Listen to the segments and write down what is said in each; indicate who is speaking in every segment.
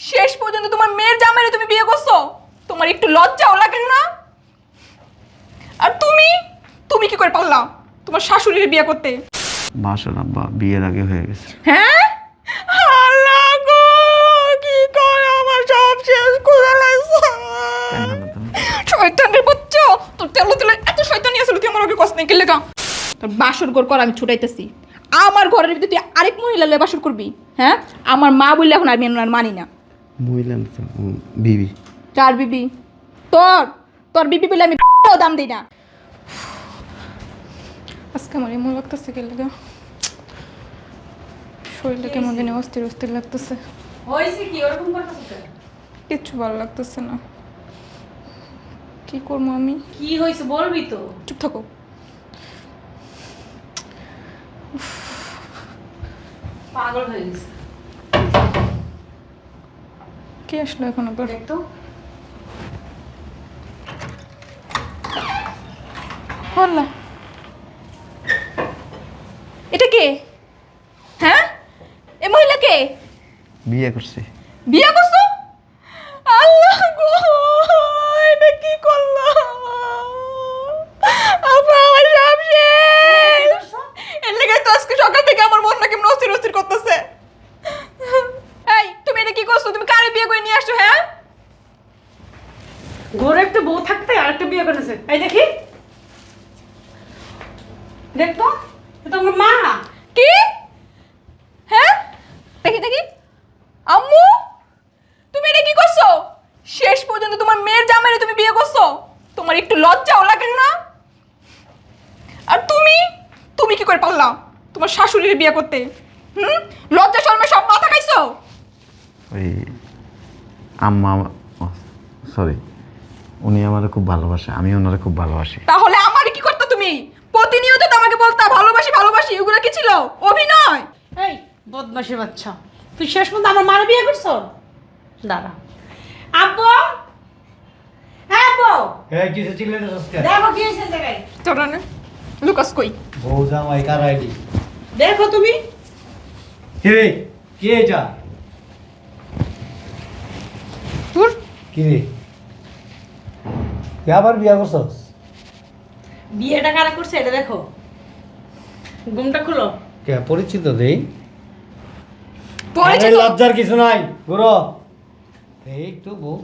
Speaker 1: শেষ পর্যন্ত তোমার মেয়ের জামাইরে তুমি বিয়ে করছ? তোমার একটু লজ্জাও লাগে না? আর তুমি? তুমি কি করে পারলা তোমার শাশুড়ির বিয়ে করতে?
Speaker 2: বাসর আব্বা বিয়ের আগে হয়ে গেছে।
Speaker 1: হ্যাঁ? আল্লাহ গো কি করে আমার সব শেষ করে লাইছো?
Speaker 2: কেন না তুমি?
Speaker 1: শয়তানের বাচ্চা তোর তেলো তেলে এত শয়তানি আসলে তুই আমার ওকে কষ্ট নেই কেলে তোর বাসর ঘর কর আমি ছুটাইতেছি। আমার ঘরের ভিতরে তুই আরেক মহিলা লয়ে বাসর করবি হ্যাঁ? আমার মা বললে এখন আমি আর মানি না।
Speaker 2: উম, বিবি।
Speaker 1: কার বিবি? তোর! তোর বিবি বলে আমি দাম দিই না। আজকে আমার এমন লাগতেছে কে লাগা? শরীরটা কেমন জানি অস্থির অস্থির লাগতেছে।
Speaker 3: হয়েছে কি? ওরকম করতেছো
Speaker 1: কিচ্ছু ভালো লাগতেছে না। কি করব আমি?
Speaker 3: কি হয়েছে বলবি তো।
Speaker 1: চুপ থাকো।
Speaker 3: পাগল হয়ে গেছে।
Speaker 1: কে আসলো এখন আবার? হল্লা এটা কে? হ্যাঁ? এ মহিলা কে?
Speaker 2: বিয়ে করছে।
Speaker 1: বিয়ে করছ আল্লাহ গো এটা কি করল আপা আমার সব শেষ এর লেগে তো আজকে সকাল থেকে আমার মন নাকি অস্থির অস্থির করতেছে এই তুমি এটা কি করছ তুমি কারে বিয়ে করে নিয়ে আসছো হ্যাঁ
Speaker 3: ঘরে একটা বউ থাকতে আর একটা বিয়ে করেছে এই দেখি দেখতো? এটা আমার মা।
Speaker 1: কি? হ্যাঁ? দেখি দেখি। আম্মু তুমি এটা কি করছ? শেষ পর্যন্ত তোমার মেয়ের জামাইরে তুমি বিয়ে করছ? তোমার একটু লজ্জাও লাগে না? আর তুমি? তুমি কি করে পারলা তোমার শাশুড়ির বিয়ে করতে? হুম? লজ্জা শর্মে সব মাথা খাইছো?
Speaker 2: ওই আম্মা সরি উনি আমার খুব ভালোবাসে আমি ওনারে খুব ভালোবাসি।
Speaker 1: তাহলে আমার কি করতে তুমি? প্রতিনিয়ত তো আমাকে বলতা ভালোবাসি ভালোবাসি এগুলো কি ছিল? অভিনয়!
Speaker 3: এই বদমাসের বাচ্চা। তুই শেষ পর্যন্ত আমার মারে বিয়ে করছ? দাঁড়া। আব্বু? হ্যাঁ আব্বু?
Speaker 4: হ্যাঁ কিছু চিল্লাতে সস্তা
Speaker 3: দেখো কি জায়গায়।
Speaker 1: তোরা না লুকাস কই?
Speaker 4: বউ জামাই কার আইডি?
Speaker 3: দেখো তুমি।
Speaker 4: কে রে? কে এটা?
Speaker 1: তোর?
Speaker 4: কি রে? কে আবার বিয়া করছস?
Speaker 3: বিয়েটা কারা করছে এটা দেখো। ঘুমটা খুলো।
Speaker 4: কে পরিচিত দেই?
Speaker 1: পরিচিত?
Speaker 4: লজ্জার কিছু নাই গুরু এই একটু বউ।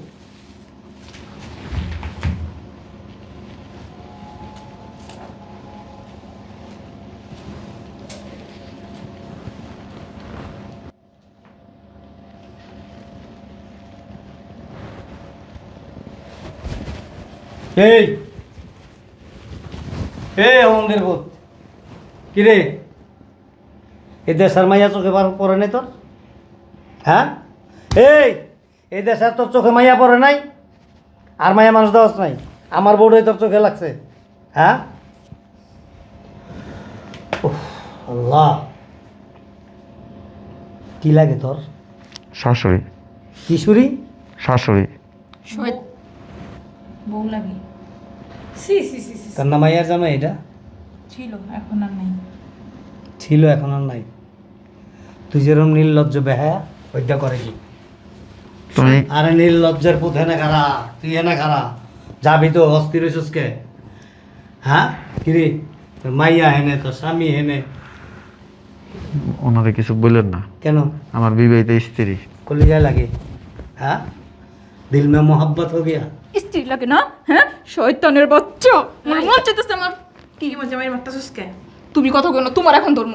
Speaker 4: এই আমাদের বোধ কিরে? এ দেশের মাইয়া চোখে পড়ে নাই তোর? হ্যাঁ? এই এই দেশের তোর চোখে মাইয়া পড়ে নাই? আর মাইয়া মানুষ দেওয়াস নাই? আমার বউটাই তোর চোখে লাগছে। হ্যাঁ? আল্লাহ। কি লাগে তোর?
Speaker 2: শাশুড়ি।
Speaker 4: কিশোরী?
Speaker 2: শাশুড়ি।
Speaker 5: বউ লাগে।
Speaker 3: সি সি সি সি
Speaker 4: তোর না মাইয়ার জামাই এটা
Speaker 5: ছিল এখন আর নাই।
Speaker 4: ছিল এখন আর নাই। তুই যেরকম নির্লজ্জ বেহায়া ওইটা করে কি? আরে নির্লজ্জের পুত হেনে খারা তুই হেনে খারা। যাবি তো অস্থির হইছিস কে? হ্যাঁ? কিরে? তোর মাইয়া হেনে তোর স্বামী হেনে
Speaker 2: ওনারে কিছু বললেন না?
Speaker 4: কেন?
Speaker 2: আমার বিবাহিত স্ত্রী।
Speaker 4: কলিজায় লাগে। হ্যাঁ? দিল মে মোহাব্বত হো গিয়া।
Speaker 1: স্ত্রী লাগে না হ্যাঁ? শয়তানের বাচ্চা। আমার মন চাইতেছে আমার
Speaker 5: কি মজা মারি মারতেছিস কে?
Speaker 1: তুমি কথা বলো তোমার এখন ধর্ম।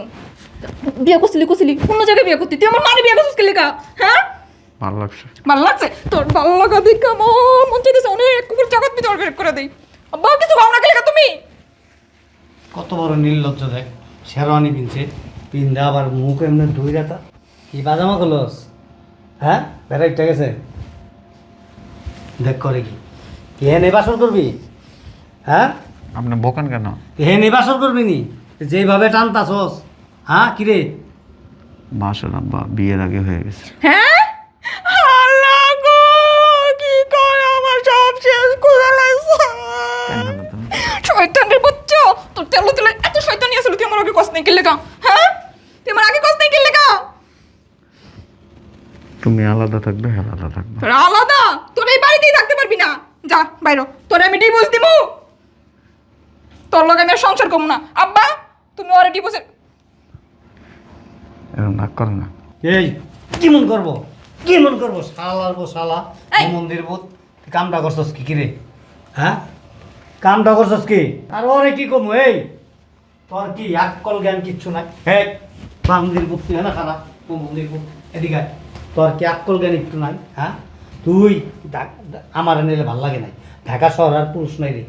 Speaker 1: বিয়ে করছিলি করছিলি অন্য জায়গায় বিয়ে করতি। তুই আমার মানে বিয়ে করছিস কেলিকা হ্যাঁ?
Speaker 2: ভালো লাগছে।
Speaker 1: ভালো লাগছে? তোর ভালো লাগা দেখে আমার মন চাইতেছে অনেক কুকুর জগৎ ভিতর বের করে দেই। আব্বা কিছু খাও না কেলিকা তুমি?
Speaker 4: কত বড় নির্লজ্জ দেখ। শেরওয়ানি পিনছে পিন্দা আবার মুখ এমনি ধুই রাতা কি বাজামা করলস? হ্যাঁ? বেড়াইটা গেছে? দেখ করে কি। হে নির্বাসন করবি? হ্যাঁ?
Speaker 2: আপনি বোকান কেন?
Speaker 4: হে নির্বাসন করবি নি? যেভাবে টানতাছস হ্যাঁ কিরে?
Speaker 2: বাসর আব্বা বিয়ের আগে হয়ে গেছে।
Speaker 1: হ্যাঁ? আল্লাহ গো কি করে আমার সব শেষ করে লাইছো।
Speaker 2: তুমি?
Speaker 1: শয়তানের বাচ্চা তোর তেলো তেলে এত শয়তানি আসলে তুই আমার আগে কষ্ট নেই কেলিকা হ্যাঁ? তুই আমার আগে কষ্ট নেই কেলিকা
Speaker 2: তুমি তুমি আলাদা থাকবে আলাদা থাকবে।
Speaker 1: আলাদা? তোরা এই বাড়িতেই থাকতে পারবি না। যা বাইরো। তোরা আমি ডিভোর্স দিব তোর লগে আমি আর সংসার করব না। আব্বা তুমি ওরা ডিভোর্সের
Speaker 2: এরকম রাগ করে না।
Speaker 4: এই কি মন করব? কি মন করব? শালার বো শালা।
Speaker 1: এই!
Speaker 4: মন্দির বোধ কামটা করছস কি কিরে হ্যাঁ? কামটা করছস কি? আর ওরে কি কমু এই? তোর কি আকল জ্ঞান কিচ্ছু নাই? হে মন্দির বুধ তুই না খারাপ ও মন্দির বুধ এদিকে আয়। তোর কি আকল জ্ঞান একটু নাই? হ্যাঁ? তুই আমার নিলে ভালো লাগে নাই। ঢাকা শহর আর পুরুষ নাই রে।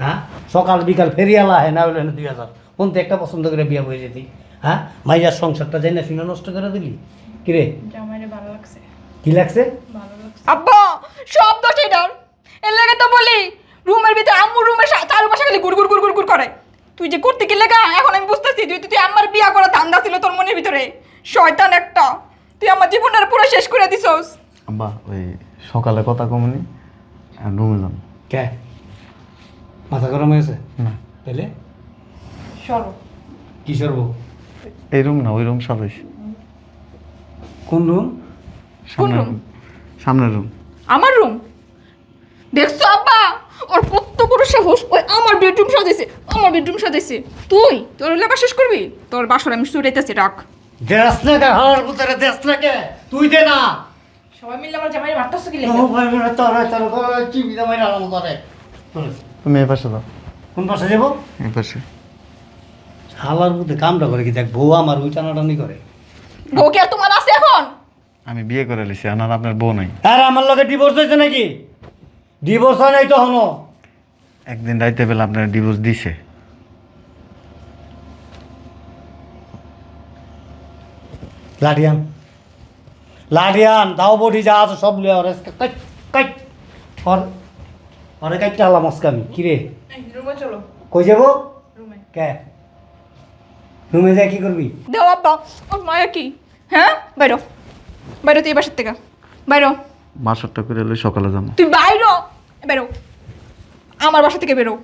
Speaker 4: হ্যাঁ? সকাল বিকাল ফেরিয়ালা হয় না হইলে না দুই হাজার। কোন তো একটা পছন্দ করে বিয়ে হয়ে যেতি। হ্যাঁ? মাইয়ার সংসারটা যাই না শুনে নষ্ট করে দিলি? কিরে
Speaker 5: ভালো লাগছে।
Speaker 4: কি লাগছে?
Speaker 1: আব্বা! সব দোষ এটার এর লাগে তো বলি রুমের ভিতরে আম্মুর রুমের চারপাশে খালি গুড় গুড় গুড় গুড় গুড় করে। তুই যে করতে কি লেগা এখন আমি বুঝতেছি তুই তুই আমার বিয়া করা ধান্দা ছিল তোর মনের ভিতরে। শয়তান একটা। তুই আমার জীবনটা পুরো শেষ করে দিছস।
Speaker 2: আব্বা ওই সকালে কথা কমনি রুমে যান
Speaker 4: কে? মাথা গরম হয়েছে
Speaker 2: না।
Speaker 4: তাহলে
Speaker 5: সরো
Speaker 4: কি সরব?
Speaker 2: এই রুম না ওই রুম সাজাইছি
Speaker 4: কোন রুম?
Speaker 2: সামনের
Speaker 1: room।
Speaker 2: সামনের রুম।
Speaker 1: আমার রুম? দেখছ আব্বা? ওর কত বড় সাহস। ওই আমার বেডরুম সাজাইছে আমার বেডরুম সাজাইছে। তুই তোর লেখা শেষ করবি? তোর বাসর আমি সুরাইতেছি রাখ।
Speaker 4: দেশ না কে? হাওয়ার ভিতরে দেশ না কে? তুই দে না।
Speaker 5: সবাই মিলে আমার জামাইরে মারতেছো কি
Speaker 4: ও
Speaker 5: লেগে
Speaker 4: ভাই বোন তোর তোর ঘরে কি বিদা মাইরা আলাম তোরে
Speaker 2: তুমি এই পাশে দাও
Speaker 4: কোন পাশে যাব?
Speaker 2: এই পাশে।
Speaker 4: হালার কামটা করে কি দেখ বউ আমার ওই টানাটানি করে?
Speaker 1: বউ কি আর তোমার আছে এখন?
Speaker 2: আমি বিয়ে করে লিছি আর আপনার বউ নাই।
Speaker 4: আর আমার লগে ডিভোর্স হয়েছে নাকি? ডিভোর্স হয় নাই তো হনো
Speaker 2: একদিন রাইতে বেলা আপনার ডিভোর্স দিছে।
Speaker 4: লাডিয়ান লাডিয়ান দাও বডি যা আছে সব লিয়া ওরে কাট কাট। ওর ওরে কাটতে আলাম আজকে আমি। কিরে
Speaker 5: রুমে চলো।
Speaker 4: কই যাব?
Speaker 5: রুমে
Speaker 4: কে? রুমে যা কি করবি
Speaker 1: দেও আব্বা। ও মায়া কি? হ্যাঁ বাইরো বাইরো তুই বাসার থেকে। বাইরো
Speaker 2: বাসরটা করে এলে সকালে যাব
Speaker 1: তুই বাইরো বেরো আমার বাসা থেকে বেরো।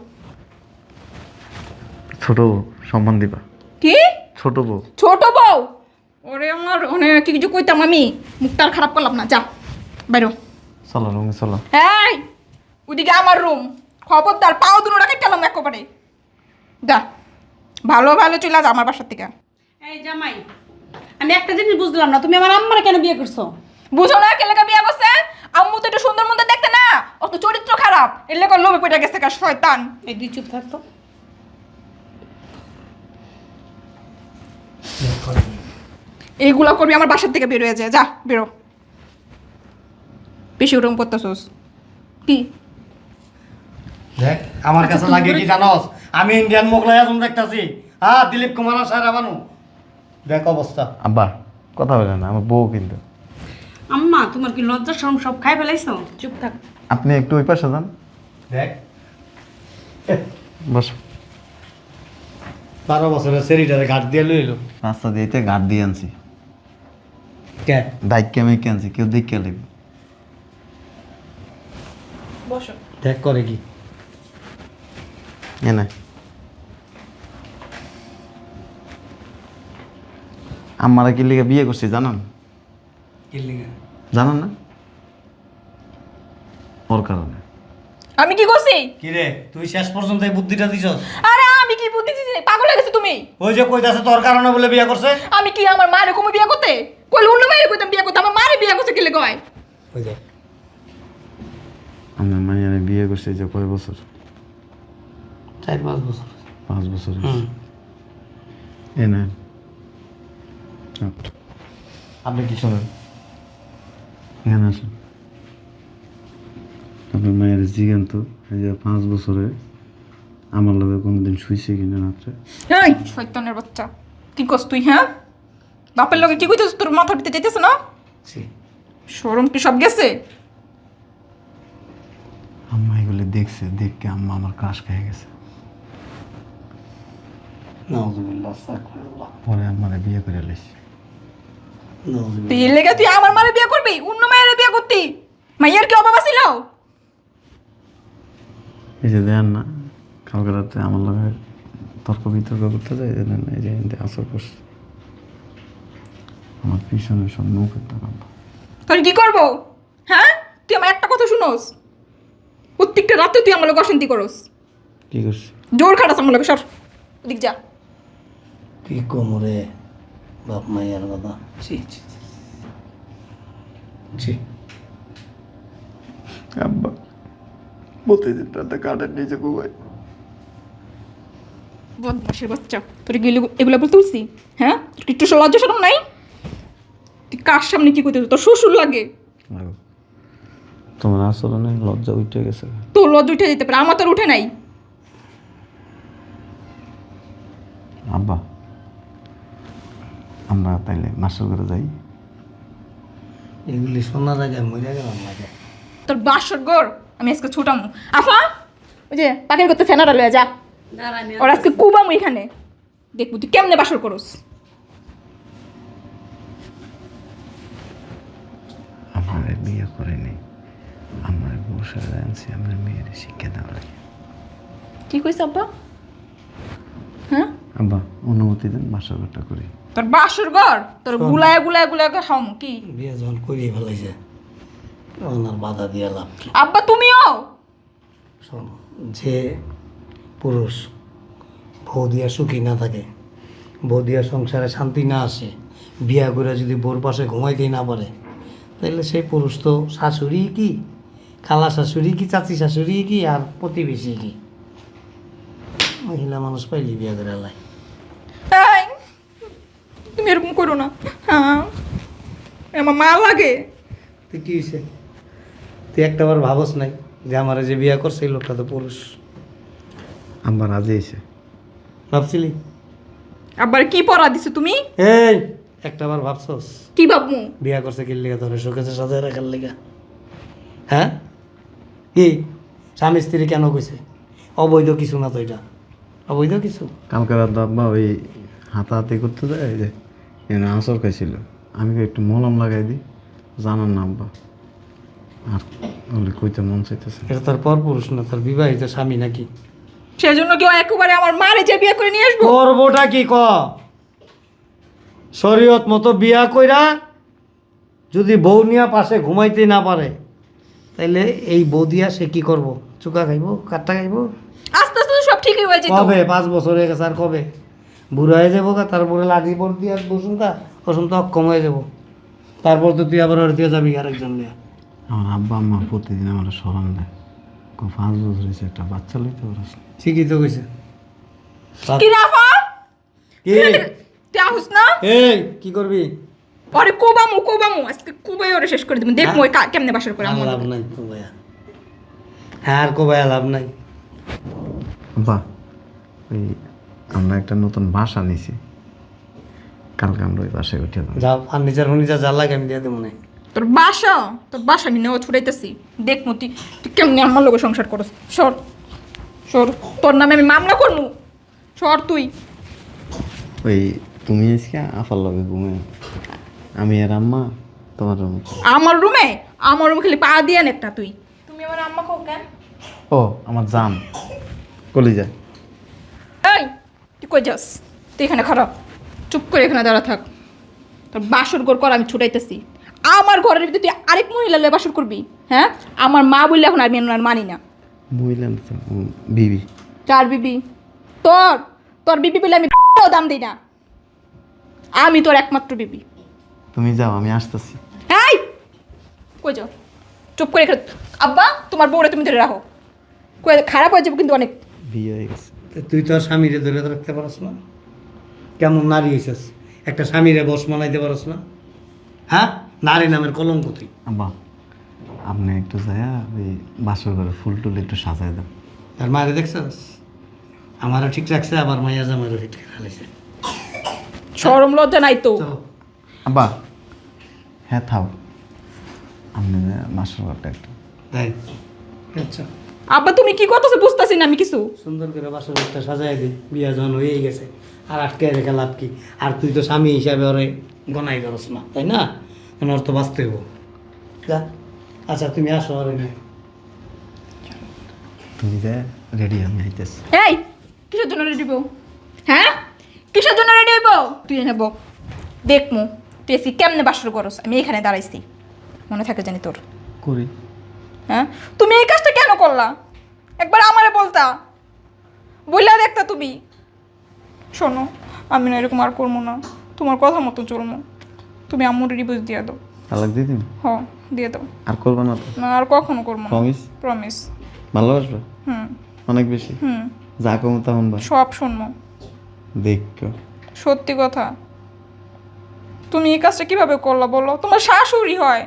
Speaker 2: ছোট বউ সম্মান দিবা।
Speaker 1: কি?
Speaker 2: ছোট বউ।
Speaker 1: ছোট বউ? ওরে আমার অনেক কি কিছু কইতাম আমি? মুখটা আর খারাপ করলাম না যা। বাইরো।
Speaker 2: চলো রুমে চলো।
Speaker 1: এই ওদিকে আমার রুম। খবরদার পাও দুটো রাখে গেলাম একেবারে। যা ভালো ভালো চলে যা আমার বাসার থেকে।
Speaker 3: এই জামাই আমি একটা জিনিস বুঝলাম না তুমি আমার আম্মারে কেন বিয়ে করছ?
Speaker 1: বুঝো না কে বিয়ে করছে? আম্মু তো একটু সুন্দর মতো দেখতে না অত চরিত্র খারাপ। এর লেখা লোভে পড়ে গেছে কার শয়তান।
Speaker 3: এই দুই চুপ থাকতো
Speaker 1: এইগুলা করবি আমার বাসার থেকে বের হয়ে যায় যা বেরো। বেশি ওরকম করতেছোস। কি?
Speaker 4: দেখ আমার কাছে লাগে কি জানোস? আমি ইন্ডিয়ান মোগলাই আজম দেখতাছি। হ্যাঁ দিলীপ কুমার আর সারা বানু। দেখ অবস্থা।
Speaker 2: আব্বা কথা বলে না আমার বউ কিন্তু।
Speaker 3: আম্মা তোমার কি লজ্জা শরম সব খাই ফেলাইছো?
Speaker 5: চুপ থাক।
Speaker 2: আপনি একটু ওই পাশে যান।
Speaker 4: দেখ।
Speaker 2: বস।
Speaker 4: বারো বছরের সেরিটারে ঘাট দিয়ে লইল।
Speaker 2: রাস্তা দিয়েতে গার্ড দিয়ে আনছি।
Speaker 4: কে?
Speaker 2: দায়িত্ব আমি আনছি কেউ দেখে লাগবে
Speaker 5: বসো।
Speaker 4: দেখ করে কি।
Speaker 2: এনে। আমারা কি লিগে বিয়ে করছি জানান? জানান না? ওর কারণে।
Speaker 1: আমি কি করছি?
Speaker 4: কি রে তুই শেষ পর্যন্ত এই বুদ্ধিটা দিছস?
Speaker 1: আরে আমি কি বুদ্ধি দিছি? পাগল হয়ে গেছো তুমি?
Speaker 4: ওই যে কইতাছে তোর কারণে বলে বিয়ে করছে?
Speaker 1: আমি কি আমার মায়ের কমে বিয়ে করতে? কইলে অন্য মায়ের কইতাম বিয়ে করতে আমার মায়ের বিয়ে করছে কি লেগে হয়
Speaker 4: ওই
Speaker 2: আমার মাইয়ারে বিয়ে করছি যে কয় বছর?
Speaker 4: চার পাঁচ বছর।
Speaker 2: পাঁচ বছর এ নেন। আপনি কি শোনেন? এখানে আসুন। আপনার মায়ের জিজ্ঞান তো এই যে পাঁচ বছরে আমার লগে কোনোদিন শুইছে কিনা রাত্রে?
Speaker 1: এই শয়তানের বাচ্চা। কি করছ তুই হ্যাঁ? বাপের লগে কি কইতেছ? তোর মাথা দিতে চাইতেছ না। শরম কি সব গেছে?
Speaker 2: আম্মা এগুলো দেখছে দেখকে আম্মা আমার কাশ খেয়ে গেছে। পরে আম্মারে বিয়ে করে
Speaker 1: তুই এর লেগে তুই আমার মায়ের বিয়ে করবি? অন্য মায়ের বিয়ে করতি? মাইয়ের কি অভাব ছিল
Speaker 2: এই যে দেন না কালকে রাতে আমার লগে তর্ক বিতর্ক করতে যায় এই যে আসর করছে। আমার পিছনে সব নৌকের টাকা
Speaker 1: তোর কি করব? হ্যাঁ? তুই আমার একটা কথা শুনোস? প্রত্যেকটা রাতে তুই আমার লোক অশান্তি করস।
Speaker 2: কি করছি
Speaker 1: জোর খাটাস আমার লোক সর। ওদিক যা।
Speaker 4: কি কোমরে বাপ মাইয়ার কথা ছি ছি ছি।
Speaker 2: আব্বা প্রতিদিন রাতে কাঠের নিচে ঘুমাই।
Speaker 1: বদমাসের বাচ্চা। তোর এগুলো- এগুলো বলতে উঠছি হ্যাঁ? তোর একটু লজ্জা সরম নাই? কার সামনে কি করতে তোর শ্বশুর লাগে।
Speaker 2: লাগো তোমার আচরণে লজ্জা উঠে গেছে।
Speaker 1: তোর লজ্জা উঠে যেতে পারে আমার তো উঠে নাই।
Speaker 2: আব্বা আমরা তাইলে মাস্টার করে যাই।
Speaker 4: এগুলি শোনার আগে মরে গেলাম লাগে
Speaker 1: তোর বাসর গোর আমি আজকে ছুটামু। আফা ওই যে পাখির করতে ফেনারা লয়ে যা।
Speaker 3: দাঁড়া আমি
Speaker 1: ওর আজকে কুবামু এখানে। দেখব তুই কেমনে বাসর করস?
Speaker 2: আমার আনছি আমার মেয়ের শিক্ষা দেওয়া লাগে
Speaker 1: কি কইস আব্বা? হ্যাঁ?
Speaker 2: আব্বা অনুমতি দেন মাস্টার ঘরটা করি।
Speaker 1: তোর বাসর ঘর? তোর গুলায় গুলায় গুলায় খাওয়াম কি?
Speaker 4: বিয়ে যখন করিয়ে ফেলাইছে তখন বাধা দিয়ে লাভ কি?
Speaker 1: আব্বা তুমিও?
Speaker 4: শোন যে পুরুষ বউ দিয়া সুখী না থাকে বউ দিয়া সংসারে শান্তি না আসে বিয়া করে যদি বোর পাশে ঘুমাইতেই না পারে তাহলে সেই পুরুষ তো শাশুড়ি কি? খালা শাশুড়ি কি চাচি শাশুড়ি কি আর প্রতিবেশী কি? মহিলা মানুষ পাইলি বিয়া করে লাই।
Speaker 1: তুমি এরকম করো না। হ্যাঁ আমার মা লাগে।
Speaker 4: তুই কি হয়েছে তুই একটা একটাবার ভাবস নাই যে আমার যে বিয়া করছে এই লোকটা তো পুরুষ।
Speaker 2: আব্বা রাজি এসে
Speaker 4: ভাবছিলি?
Speaker 1: আবার কি পড়া দিছো তুমি?
Speaker 4: এই একটাবার ভাবছস?
Speaker 1: কি ভাবমু?
Speaker 4: বিয়া করছে কি লিগা ধরে শোকেছে সাজায় রাখার লিগা। হ্যাঁ? কি? স্বামী স্ত্রী কেন কইছে? অবৈধ কিছু না তো এটা। অবৈধ কিছু?
Speaker 2: কালকে রাত আব্বা ওই হাতাহাতি করতে যায় এই যে এনে আঁচর খাইছিল। আমি কই একটু মলম লাগাই দিই জানার না আব্বা। আর বলে কইতে মন চাইতেছে
Speaker 4: এটা তার পর পুরুষ না তার বিবাহিত স্বামী নাকি?
Speaker 1: সেজন্য কেউ একেবারে আমার মারে যে বিয়ে করে নিয়ে আসব।
Speaker 4: করবোটা কি ক? শরীয়ত মতো বিয়া কইরা যদি বউ নিয়া পাশে ঘুমাইতে না পারে তাইলে এই বউ দিয়া সে কি করব? চুকা খাইবো কাটটা খাইবো?
Speaker 1: আস্তে আস্তে সব ঠিকই হয়ে যেত।
Speaker 4: কবে? পাঁচ বছর হয়ে গেছে আর কবে? বুড়ো হয়ে যাব গা তারপরে লাঠি পর দিয়ে আর বসুন তা বসুন তো অক্ষম হয়ে যাব। তারপর তো তুই আবার ওর দিয়ে যাবি আরেকজন নিয়ে।
Speaker 2: আমার আব্বা আম্মা প্রতিদিন আমার স্মরণ দেয়। কো পাঁচ বছর হয়েছে একটা বাচ্চা লইতে পারস
Speaker 4: ঠিকই তো কইছে।
Speaker 1: কি রাফা
Speaker 4: কি?
Speaker 1: তুই আহুস না?
Speaker 4: এই কি করবি?
Speaker 1: ওরে কোবামু কোবামু আজকে কুবাই ওরে শেষ করে দিবি। দেখব ওই কা- কেমনে বাসর করে
Speaker 4: আর
Speaker 1: আমার
Speaker 4: লাভ নাই কোবায়া হ্যাঁ আর কোবায়া লাভ নাই।
Speaker 2: আব্বা ওই আমরা একটা নতুন বাসা নিছি। কালকে আমরা ওই বাসায় উঠে যাব।
Speaker 4: যাও ফার্নিচার ফার্নিচার যা লাগে আমি দিয়ে দেবো না
Speaker 1: তোর বাসা? তোর বাসা আমি নেওয়া ছুটাইতেছি। দেখব তুই তুই কেমনে আমার লোকের সংসার করস। সর সর তোর নামে আমি মামলা করব সর তুই।
Speaker 2: ওই তুমি আজকে আফার লগে ঘুমে আমি আর আম্মা তোমার রুমে
Speaker 1: আমার রুমে? আমার রুমে খালি পা দিয়ে একটা তুই।
Speaker 5: তুমি আমার আম্মা খাও কেন?
Speaker 2: ও আমার জান। কলিজা।
Speaker 1: এই তুই কই যাস? তুই এখানে খারাপ। চুপ করে এখানে দাঁড়া থাক। তোর বাসর ঘর কর আমি ছুটাইতেছি। আমার ঘরের ভিতরে তুই আরেক মহিলা লয়ে বাসর করবি হ্যাঁ? আমার মা বললে এখন আমি আর মানি না।
Speaker 2: মহিলা না তো, উম, বিবি।
Speaker 1: চার বিবি? তোর। তোর বিবি বলে আমি দাম দিই না। আমি তোর একমাত্র বিবি।
Speaker 2: তুমি যাও আমি আসতেছি।
Speaker 1: এই! কই যাও? চুপ করে এখানে। আব্বা তোমার বউরে তুমি ধরে রাখো। কই খারাপ হয়ে যাবে কিন্তু অনেক।
Speaker 2: বিয়ে হয়ে গেছে।
Speaker 4: তো তুই তো আর স্বামীরে ধরে রাখতে পারস না। কেমন নারী হয়েছিস একটা স্বামীরে বস মানাইতে পারস না। হ্যাঁ? নারী নামের কলঙ্ক তুই।
Speaker 2: আব্বা আপনি একটু যায়া ওই বাসর ঘরে ফুল টুল একটু সাজাই দাও
Speaker 4: আর মায়ের দেখছিস? আমারও ঠিক রাখছে আবার মাইয়া জামাইরও ঠিক রাখছে
Speaker 1: সরম লজ্জা নাই তো।
Speaker 4: চলো।
Speaker 2: আব্বা। হ্যাঁ থাও আপনি বাসর ঘরটা একটু।
Speaker 4: তাই আচ্ছা।
Speaker 1: আব্বা তুমি কি করতেছো? বুঝতেছি না আমি কিছু।
Speaker 4: সুন্দর করে বাসর ঘরটা সাজাই দিই বিয়া যখন হয়েই গেছে। আর আটকে রেখে লাভ কি? আর তুই তো স্বামী হিসাবে ওরে গনাই করস না তাই না? মানে ওর তো বাঁচতে হব যা। আচ্ছা তুমি আসো ওরে নিয়ে
Speaker 2: তুমি যে রেডি আমি আইতেছি।
Speaker 1: এই কিসের জন্য রেডি হইব হ্যাঁ? কিসের জন্য রেডি হইব? তুই নেব দেখমু তুই এসি কেমনে বাসর করস? আমি এখানে দাঁড়াইছি। মনে থাকে জানি তোর।
Speaker 2: করি।
Speaker 1: হ্যাঁ? তুমি এই কাজটা কেন করলা? একবার আমারে বলতা। বললা দেখতা তুমি। শোনো আমি না এরকম আর করব না। তোমার কথা মতো চলবো তুমি আম্মুর রিভিউজ দিয়ে দাও।
Speaker 2: তালাক দিয়ে দিন
Speaker 1: হ দিয়ে দাও।
Speaker 2: আর করব না তো?
Speaker 1: না আর কখনো করব না।
Speaker 2: প্রমিস
Speaker 1: প্রমিস
Speaker 2: ভালোবাসবে?
Speaker 1: হুম।
Speaker 2: অনেক বেশি।
Speaker 1: হুম।
Speaker 2: যা কম তখন বা
Speaker 1: সব শুনব
Speaker 2: দেখ
Speaker 1: সত্যি কথা। তুমি এই কাজটা কীভাবে করলা বলো? তোমার শাশুড়ি হয়।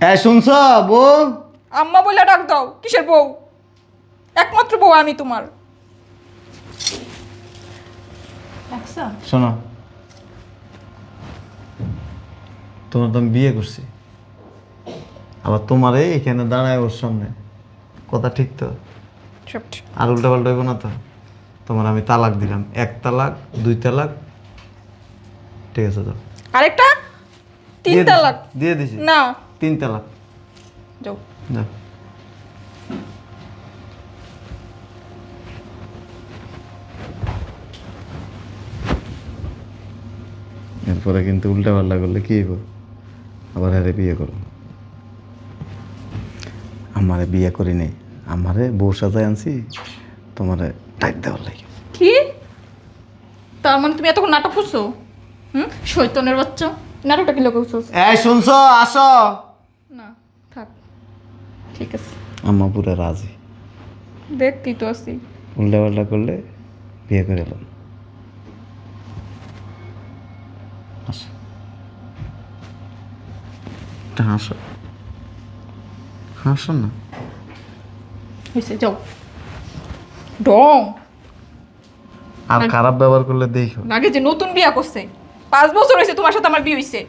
Speaker 2: হ্যাঁ শুনছ বউ?
Speaker 1: আম্মা বলে ডাক দাও কিসের বউ? একমাত্র বউ আমি তোমার।
Speaker 2: শোনো। তোমার তো আমি বিয়ে করছি। আবার তোমারে এখানে দাঁড়ায় ওর সামনে। কথা ঠিক তো?
Speaker 1: ঠিক।
Speaker 2: আর উল্টা পাল্টা না তো? তোমার আমি তালাক দিলাম। এক তালাক দুই তালাক ঠিক আছে তো
Speaker 1: আরেকটা? তিন
Speaker 2: দিয়ে দিছি,
Speaker 1: তালাক।
Speaker 2: দিয়ে দিছি।
Speaker 1: না।
Speaker 2: তিন তালাক।
Speaker 1: যাও।
Speaker 2: যাও। এরপরে কিন্তু উল্টা পাল্টা করলে কি হইব? আবার হারে বিয়ে করো আমারে বিয়ে করি নেই। আমারে বউ সাজায় আনছি তোমারে টাইট দেওয়ার লাগে।
Speaker 1: কি? তার মানে তুমি এতক্ষণ নাটক করছ হুম? শৈতনের বাচ্চা? নাটকটা কি লোক
Speaker 2: এই শুনছ? আসো।
Speaker 1: না থাক। ঠিক আছে।
Speaker 2: আম্মা পুরো রাজি।
Speaker 1: দেখতি তো আসি
Speaker 2: উল্টা পাল্টা করলে বিয়ে করে এলাম আসো। এটা হাসো। হাসো না।
Speaker 1: হয়েছে যাও। ডং।
Speaker 2: আর খারাপ ব্যবহার করলে দেখো।
Speaker 1: লাগে যে নতুন বিয়া করছে পাঁচ বছর হয়েছে তোমার সাথে আমার বিয়ে হয়েছে